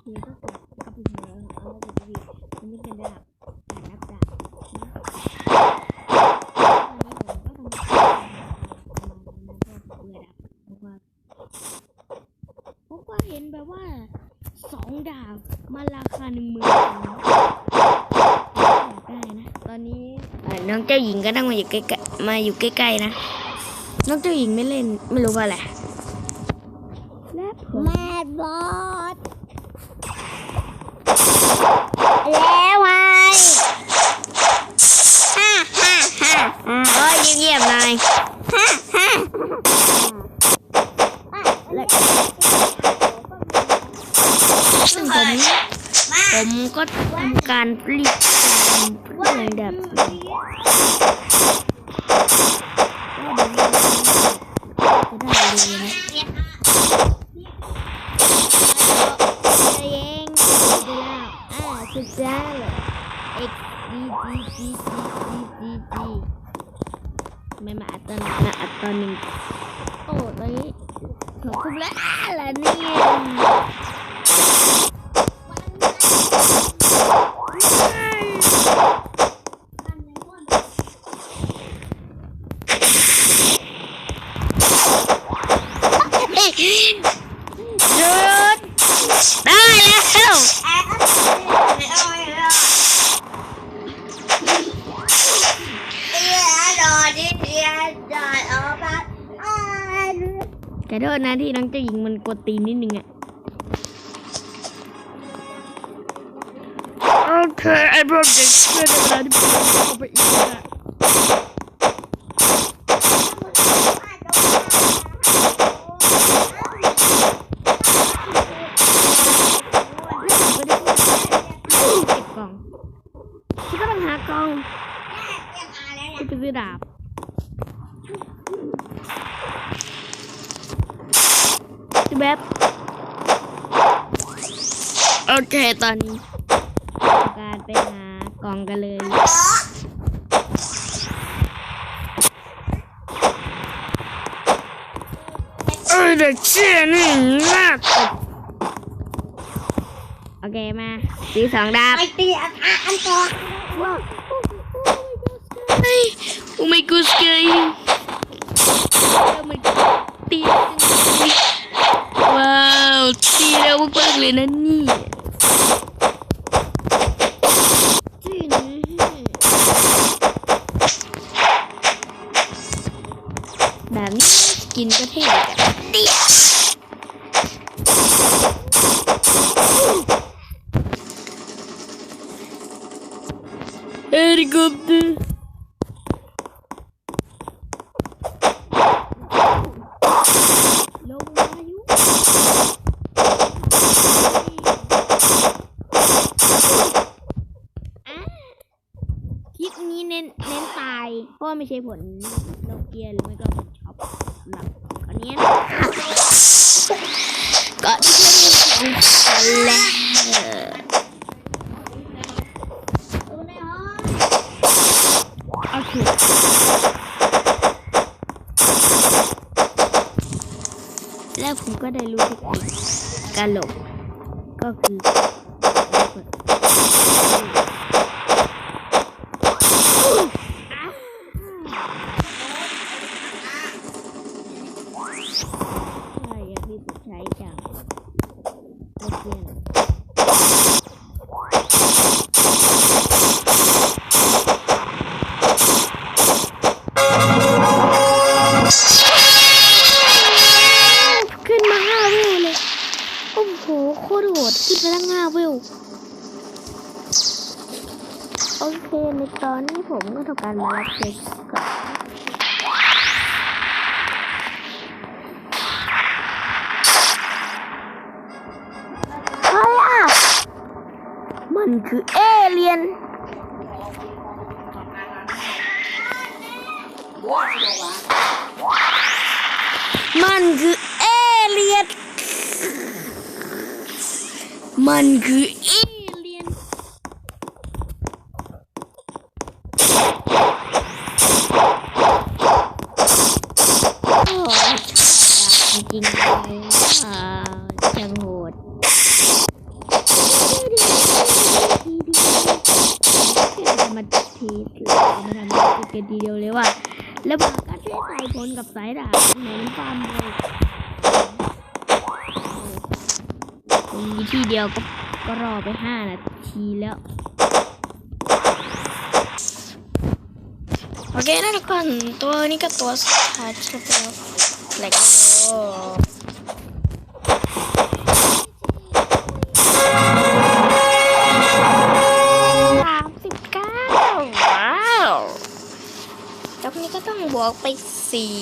เคก็กลับกลับไปเหมือนเอาไปดีมันนี่เป็นระดับการนับดาบนะวันนี้ผมก็ทำการประมาณนั้นก็เบื่อดับเพราะว่าผมก็เห็นแบบว่าสองดาบมาราคาหนึ่งหมื่นได้นะตอนนี้น้องเจ้าหญิงก็ต้องมาอยู่ใกล้ๆมาอยู่ใกล้ๆนะน้องเจ้าหญิงไม่เล่นไม่รู้ว่าอะไรและผมแมดบอส แล้วไงฮ่าฮ่าฮ่าฮ่าเอ้ยเงียบๆหน่อยฮ่าฮ่าและซึ่งผมผมก็ทำการผลิตเรื่องแบบจะได้เลยนะ ตัวเองดูแล้ว อ่าสุดยอดเลย x d g g g g g g ไม่มาอัตโนมาอัตโนหนึ่งโอ้ตอนนี้ผมคุมแล้วอะไรเนี่ยหยุดได้แล้ว แต่โทษนะที่น้องเจ้าหญิงมันกดตีนนิดนึงอะโอเคไอ้พวกเด็กเพื่อนเวลาที่ผมเอาไปอีกอะเก็บกล่องฉันก็ต้องหากล่องฉันจะซื้อดาบ แบบโอเคตอนนี้ทำการไปหากล่องกันเลยเออเด็กเชี่ยนี่น่าตกโอเคมาสีสองดาบไปตีอันอันต่อเฮ้ยโอ้ my god scary แล้วมันตีจังเลยว้าวตีแล้วมากๆ เลยนะนี่แบบนี้กินก็เท่เดียเฮลิคอปเตอร์ลงมาอยู่อะคลิปนี้เน้นเน้นตาย เพราะว่าไม่ใช่ผลโนเกียหรือไม่ก็ผลช็อปสำหรับอันนี้ก็ที่เพื่อนของแล้วโอเคแล้วผมก็ได้รู้เทคนิคการหลบก็คือ โหดขึ้นไปตั้งห้าเวโอเคในตอนนี้ผมก็ทำการมารับเช็คก่อนเฮ้ยอะ มันคือเอเลียนมันคือ มันคือเอเลียน โอ้จริงเลยอ่าจังโหดทำมาทีถือมาทำทีกันดีเดียวเลยว่ะแล้วมันก็ใช้สายพลกับสายดาบเหมือนฟาร์มเลย มีที่เดียวก็ก็รอไปห้านาทีแล้ว โอเคนะทุกคนตัวนี้ก็ตัวสุดท้ายที่เราแหลกโลสามสิบเก้าว้าวแล้วนี้ก็ต้องบวกไปสี่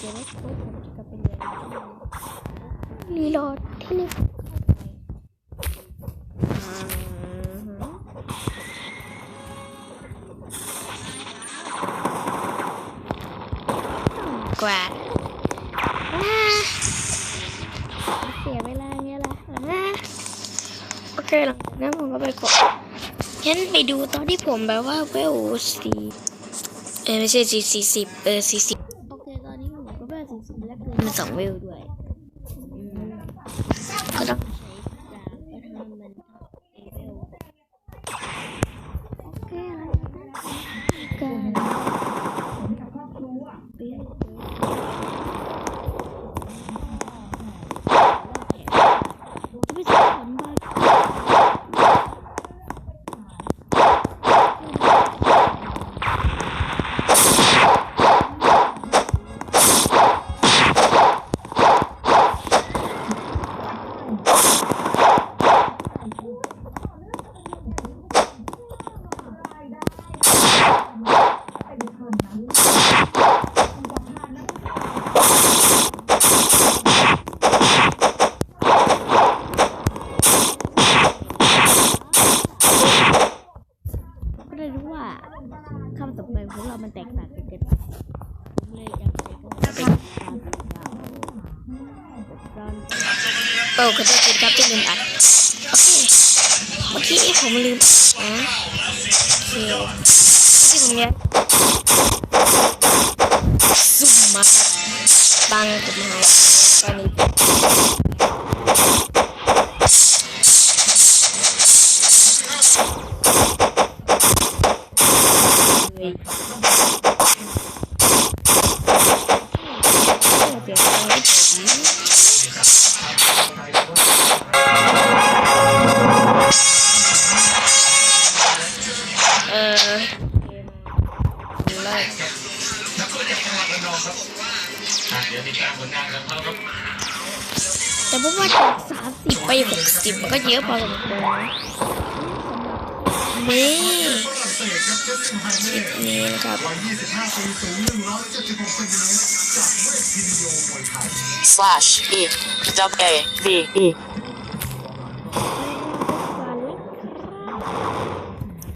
เดี๋ยวไม่โค้ชผมจะกลับไปเรียนรีโหลดที่นี่กว่าเสียเวลาเงี้ยละอ่าโอเคหลังจากนั้นผมก็ไปกดงั้นไปดูตอนที่ผมแบบว่าเวลสี่เออไม่ใช่สี่สี่สิบเออสี่สิบ โอเคตอนนี้ผมก็เบอร์สี่สิบแล้วเกิน มันสองเวลด้วยอืมก็ต้อง ใช้ดาบก็ทำมันเอเวลโอเคแล้วกันไม่ใช่ผลบาด ก็เลยรู้ว่าคำตกแต่งของเรามันแตกต่างกันเกินไปผมเลยจำเป็นต้องเป็นการตัดดาวตอน โอ้ขอโทษทีครับที่ลืมอัดโอเคเมื่อกี้ผมลืมอัดนะโอเคที่ผมเนี่ยซุ่มมาครับบังกับมาตอนนี้เลย แต่พวกว่าจากสามสิบไปหกสิบมันก็เยอะพอสมควรนะนี่คลิปนี้นะครับ slash e w a v e